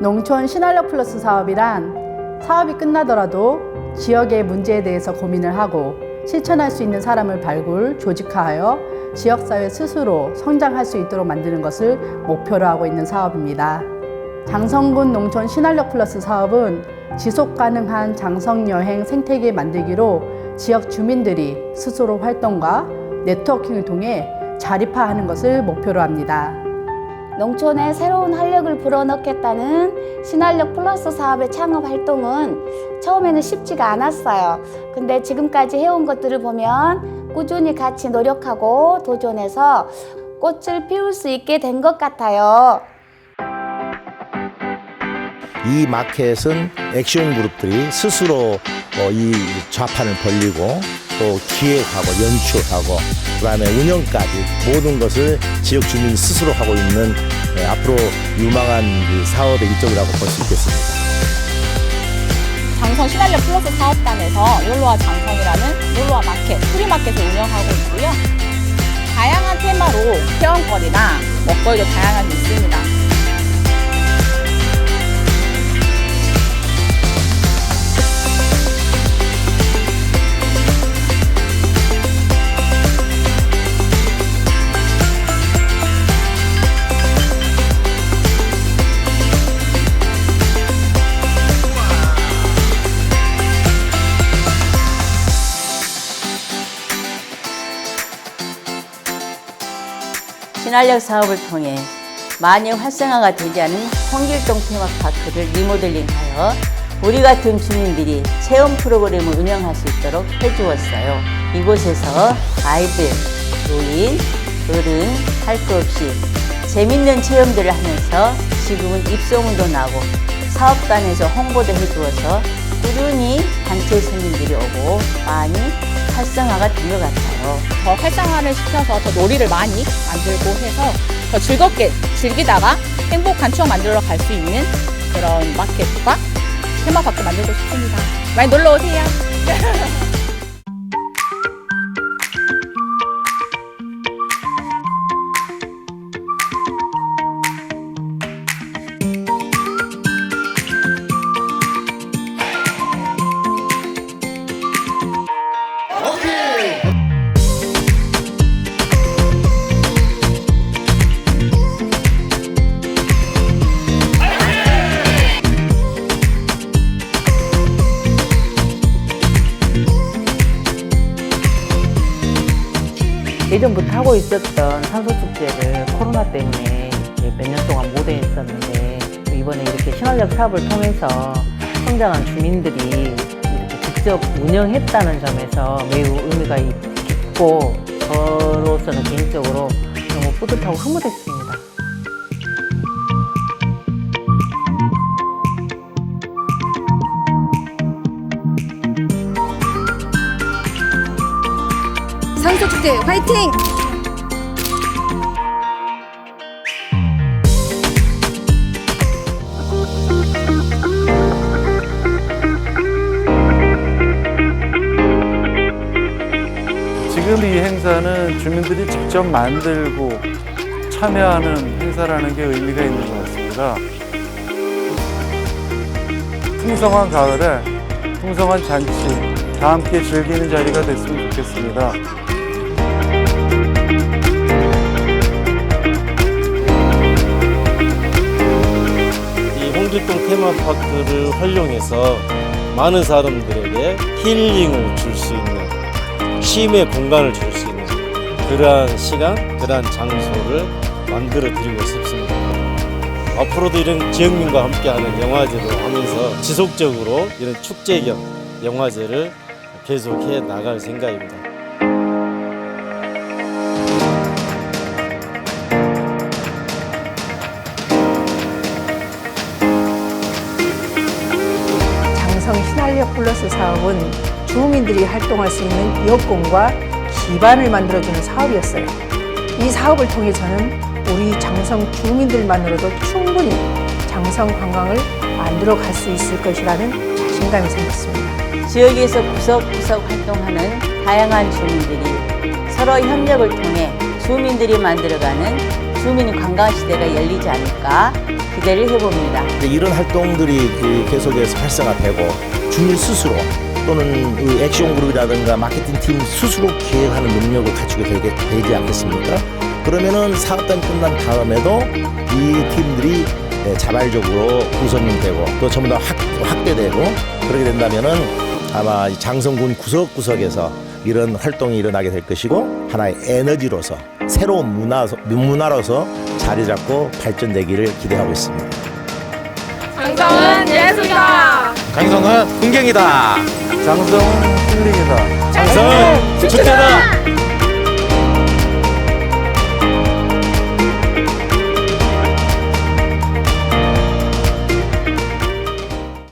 농촌 신활력 플러스 사업이란 사업이 끝나더라도 지역의 문제에 대해서 고민을 하고 실천할 수 있는 사람을 발굴, 조직화하여 지역사회 스스로 성장할 수 있도록 만드는 것을 목표로 하고 있는 사업입니다. 장성군 농촌 신활력 플러스 사업은 지속 가능한 장성 여행 생태계 만들기로 지역 주민들이 스스로 활동과 네트워킹을 통해 자립화하는 것을 목표로 합니다. 농촌에 새로운 활력을 불어넣겠다는 신활력 플러스 사업의 창업 활동은 처음에는 쉽지가 않았어요. 근데 지금까지 해온 것들을 보면 꾸준히 같이 노력하고 도전해서 꽃을 피울 수 있게 된 것 같아요. 이 마켓은 액션 그룹들이 스스로 어, 이 좌판을 벌리고 또 기획하고 연출하고 그다음에 운영까지 모든 것을 지역 주민 스스로 하고 있는 예, 앞으로 유망한 이 사업의 일종이라고 볼 수 있겠습니다. 장성 신한력 플러스 사업단에서 욜로와 장성이라는 욜로와 마켓, 프리마켓을 운영하고 있고요. 다양한 테마로 체험거리나 먹거리도 다양하게 있습니다. 신활력 사업을 통해 많이 활성화가 되지 않은 홍길동 테마파크를 리모델링하여 우리 같은 주민들이 체험 프로그램을 운영할 수 있도록 해주었어요. 이곳에서 아이들, 노인, 어른 할 것 없이 재밌는 체험들을 하면서 지금은 입소문도 나고 사업단에서 홍보도 해주어서 꾸준히 단체 손님들이 오고 많이 활성화가 된 것 같아요. 더 활성화를 시켜서 더 놀이를 많이 만들고 해서 더 즐겁게 즐기다가 행복한 추억 만들어 갈수 있는 그런 마켓과 테마파크 만들고 싶습니다. 많이 놀러 오세요. 예전부터 하고 있었던 산소 축제를 코로나 때문에 몇 년 동안 못 했었는데 이번에 이렇게 신활력 사업을 통해서 성장한 주민들이 이렇게 직접 운영했다는 점에서 매우 의미가 깊고 저로서는 개인적으로 너무 뿌듯하고 흐뭇했습니다. 상소축제 화이팅! 지금 이 행사는 주민들이 직접 만들고 참여하는 행사라는 게 의미가 있는 것 같습니다. 풍성한 가을에 풍성한 잔치 다 함께 즐기는 자리가 됐으면 좋겠습니다. 테마파크를 활용해서 많은 사람들에게 힐링을 줄 수 있는 쉼의 공간을 줄 수 있는 그러한 시간, 그러한 장소를 만들어 드리고 싶습니다. 앞으로도 이런 지역민과 함께하는 영화제를 하면서 지속적으로 이런 축제 겸 영화제를 계속해 나갈 생각입니다. 플러스 사업은 주민들이 활동할 수 있는 여건과 기반을 만들어주는 사업이었어요. 이 사업을 통해 저는 우리 장성 주민들만으로도 충분히 장성 관광을 만들어 갈 수 있을 것이라는 자신감이 생겼습니다. 지역에서 구석구석 활동하는 다양한 주민들이 서로 협력을 통해 주민들이 만들어가는 주민 관광 시대가 열리지 않을까 기대를 해봅니다. 이런 활동들이 그 계속해서 활성화되고 주민 스스로 또는 그 액션 그룹이라든가 마케팅 팀 스스로 기획하는 능력을 갖추게 되게 되지 않겠습니까? 그러면은 사업단이 끝난 다음에도 이 팀들이 예, 자발적으로 구성되고 또 전부 다 확, 확대되고 그렇게 된다면은 아마 이 장성군 구석구석에서 이런 활동이 일어나게 될 것이고 하나의 에너지로서 새로운 문화, 문화로서 자리 잡고 발전되기를 기대하고 있습니다. 장성은 풍경이다. 장성은 힐링이다. 장성은 축제다.